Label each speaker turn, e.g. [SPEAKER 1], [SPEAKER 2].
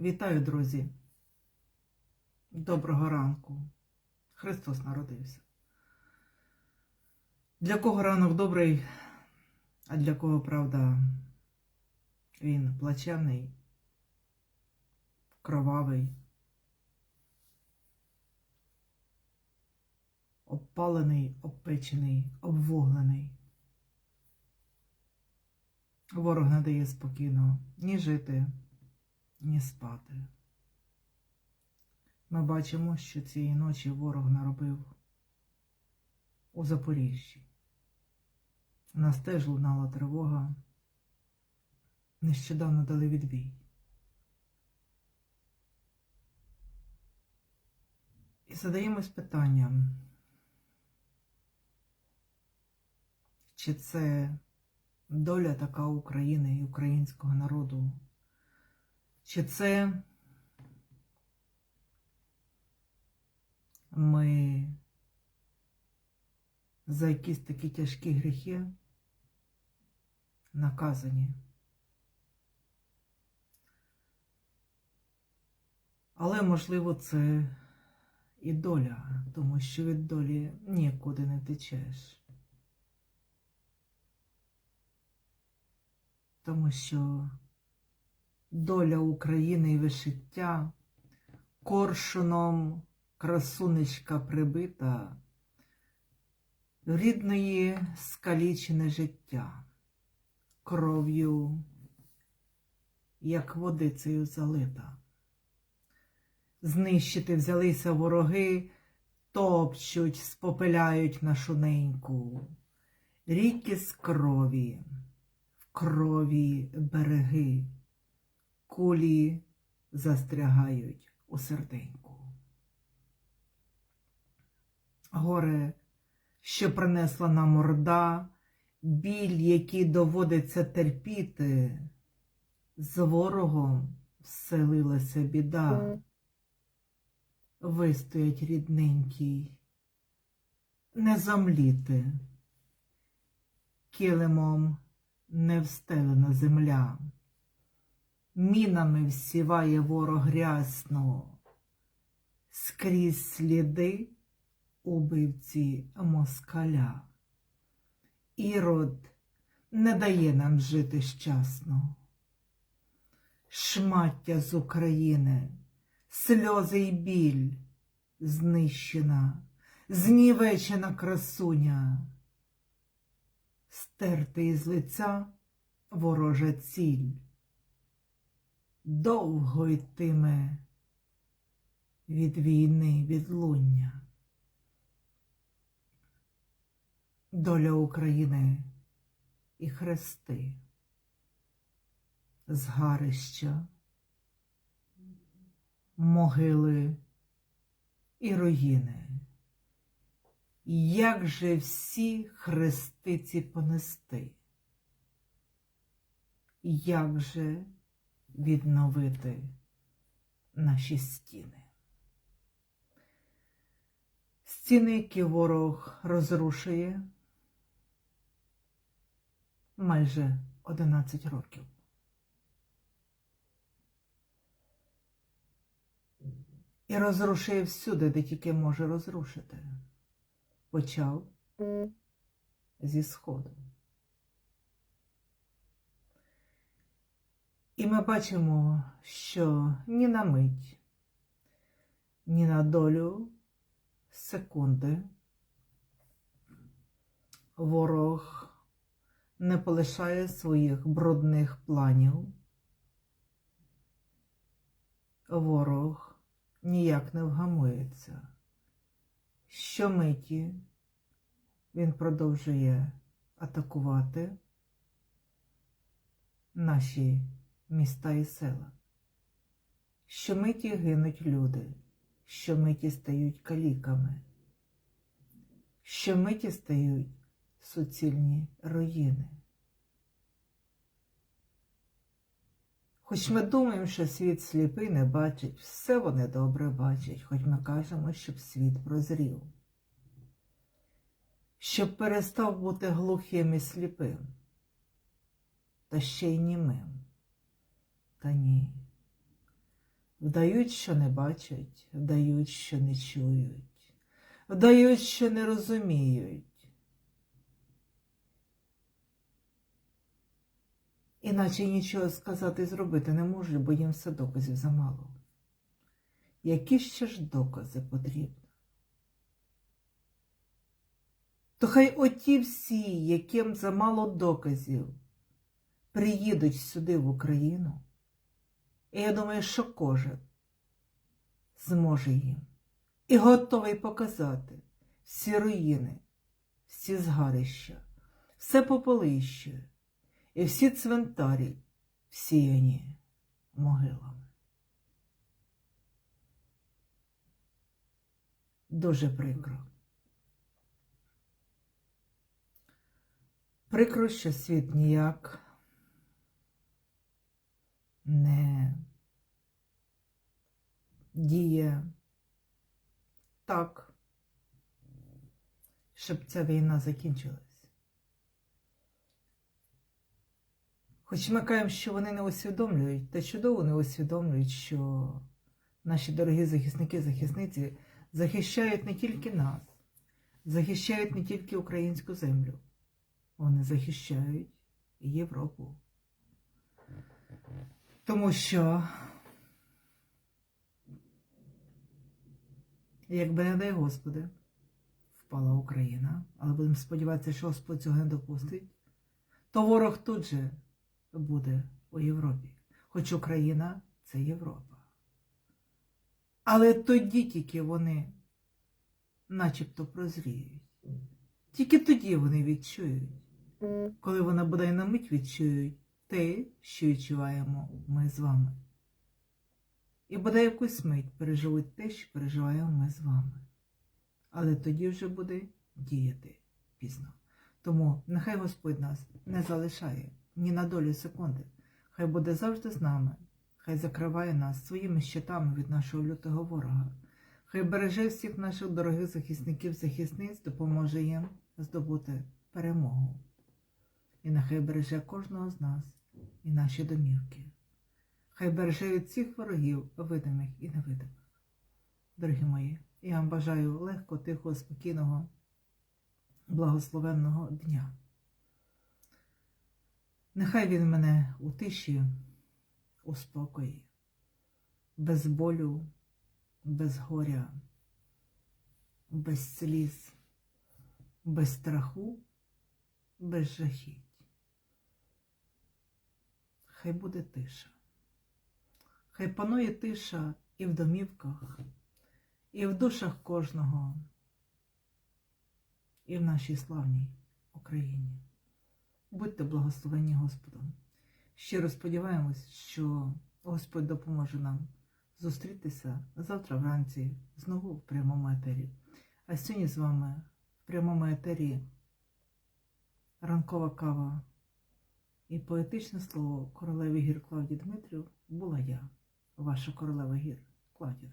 [SPEAKER 1] Вітаю, друзі. Доброго ранку. Христос народився. Для кого ранок добрий, а для кого, правда, він плачевний, кровавий, обпалений, обпечений, обвуглений. Ворог не дає спокійно ні жити, ні спати. Ми бачимо, що цієї ночі ворог наробив у Запоріжжі. Нас теж лунала тривога. Нещодавно дали відбій. І задаємось питанням, чи це доля така України і українського народу, чи це ми за якісь такі тяжкі гріхи наказані. Але, можливо, це і доля, тому що від долі нікуди не течеш. Тому що доля України і вишиття коршуном красунечка прибита рідної скалічене життя, кров'ю, як водицею залита. Знищити взялися вороги, топчуть, спопиляють нашу неньку. Ріки з крові, в крові береги, кулі застрягають у серденьку. Горе, що принесла нам орда, біль, який доводиться терпіти, з ворогом вселилася біда. Вистоять рідненький, не замліти, килимом не встелена земля, мінами всіває ворог грязно, скрізь сліди убивці москаля. Ірод не дає нам жити щасно. Шмаття з України, сльози й біль, знищена, знівечена красуня, стерти із лиця ворожа ціль. Довго йтиме від війни відлуння. Доля України і хрести, згарища, могили і руїни. Як же всі хрести ці понести? Як же відновити наші стіни? Стіни, які ворог розрушує майже 11 років. І розрушує всюди, де тільки може розрушити. Почав зі сходу. І ми бачимо, що ні на мить, ні на долю секунди ворог не полишає своїх брудних планів. Ворог ніяк не вгамується. Щомиті він продовжує атакувати наші міста і села. Щомиті гинуть люди, щомиті стають каліками, щомиті стають суцільні руїни. Хоч ми думаємо, що світ сліпий не бачить, все вони добре бачать, хоч ми кажемо, щоб світ прозрів, щоб перестав бути глухим і сліпим, та ще й німим. Та ні. Вдають, що не бачать, вдають, що не чують, вдають, що не розуміють. Іначе нічого сказати і зробити не можуть, бо їм все доказів замало. Які ще ж докази потрібні? То хай оті всі, яким замало доказів, приїдуть сюди в Україну. І я думаю, що кожен зможе їм і готовий показати всі руїни, всі згарища, все попелище і всі цвинтарі, всіяні могилами. Дуже прикро. Прикро, що світ ніяк не діє так, щоб ця війна закінчилась. Хоч ми кажемо, що вони не усвідомлюють, та чудово не усвідомлюють, що наші дорогі захисники захисниці захищають не тільки нас, захищають не тільки українську землю, вони захищають Європу. Тому що, якби не дай Господи, впала Україна, але будемо сподіватися, що Господь цього не допустить, то ворог тут же буде у Європі. Хоч Україна це Європа. Але тоді тільки вони начебто прозріють. Тільки тоді вони відчують, коли вони бодай на мить відчують те, що відчуваємо ми з вами. І бодай якусь мить переживуть те, що переживаємо ми з вами. Але тоді вже буде діяти пізно. Тому нехай Господь нас не залишає ні на долю секунди. Хай буде завжди з нами, хай закриває нас своїми щитами від нашого лютого ворога. Хай береже всіх наших дорогих захисників, захисниць, допоможе їм здобути перемогу. І нехай береже кожного з нас і наші домівки. Хай береже від всіх ворогів, видимих і невидимих. Дорогі мої, я вам бажаю легко, тихого, спокійного, благословенного дня. Нехай він мене у тиші, у спокої, без болю, без горя, без сліз, без страху, без жахіть. Хай буде тиша. Хай панує тиша і в домівках, і в душах кожного, і в нашій славній Україні. Будьте благословені Господом. Щиро сподіваємось, що Господь допоможе нам зустрітися завтра вранці знову в прямому етері. А сьогодні з вами в прямому етері ранкова кава і поетичне слово королеви гір Клавдії Дмитрів була я, ваша королева гір Клавдія.